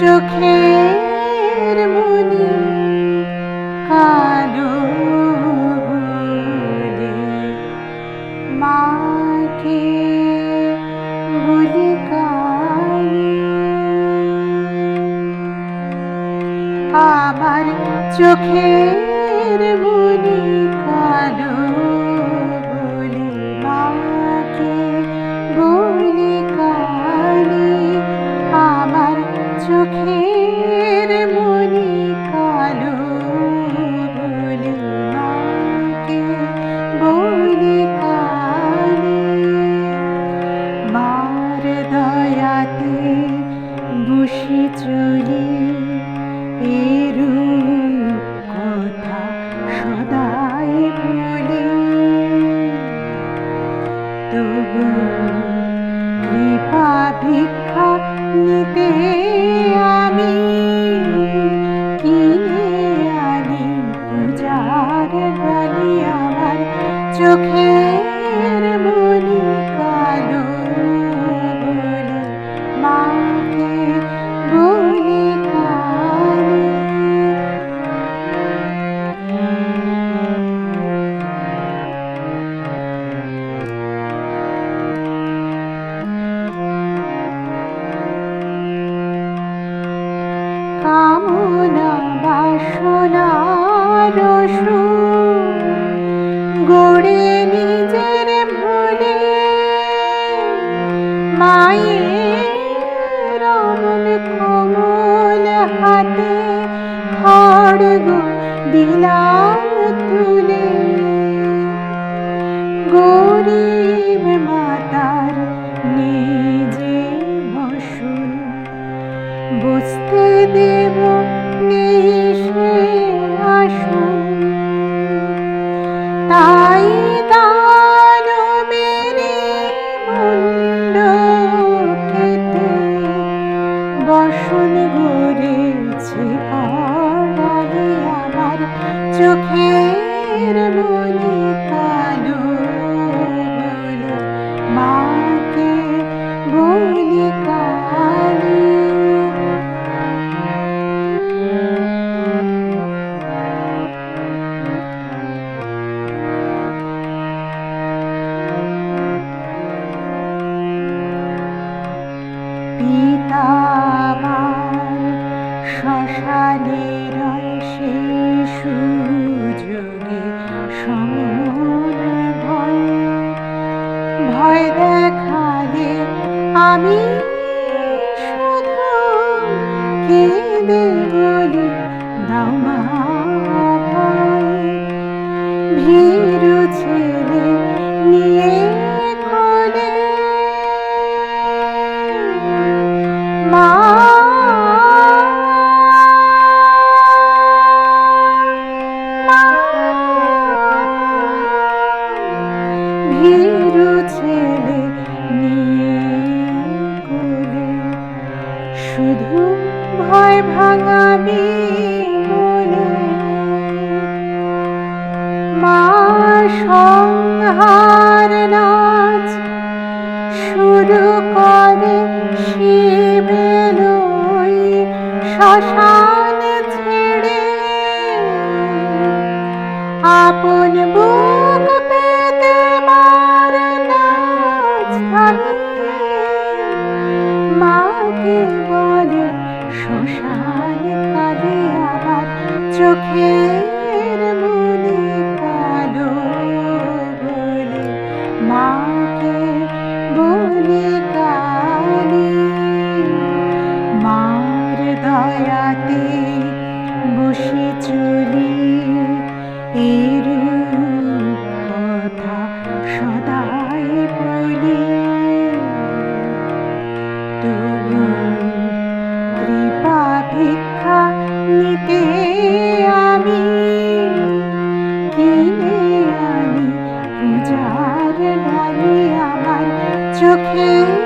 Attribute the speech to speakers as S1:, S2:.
S1: চোখের মনি কালো মাকে বলি কালী আমার চোখের মনি কালো ती কামনা বাসনা রসু গড়ে নিজের ভুলে মায়ের অমল কোমল হাতে খড়গ দিলাম তুলে। গরিব মাতার name of শ্মশানে রয় সমন ভয়। ভয় দেখালে আমি শুধু ছেলে নিয়ে শুধু ভয় ভাঙাবি বলে মা সংহার নাচ শুরু করে শিবেলই শ্মশান ছেড়ে। আপন নিতে আমি? কিনে আমি পূজার ডালি আমার চোখে?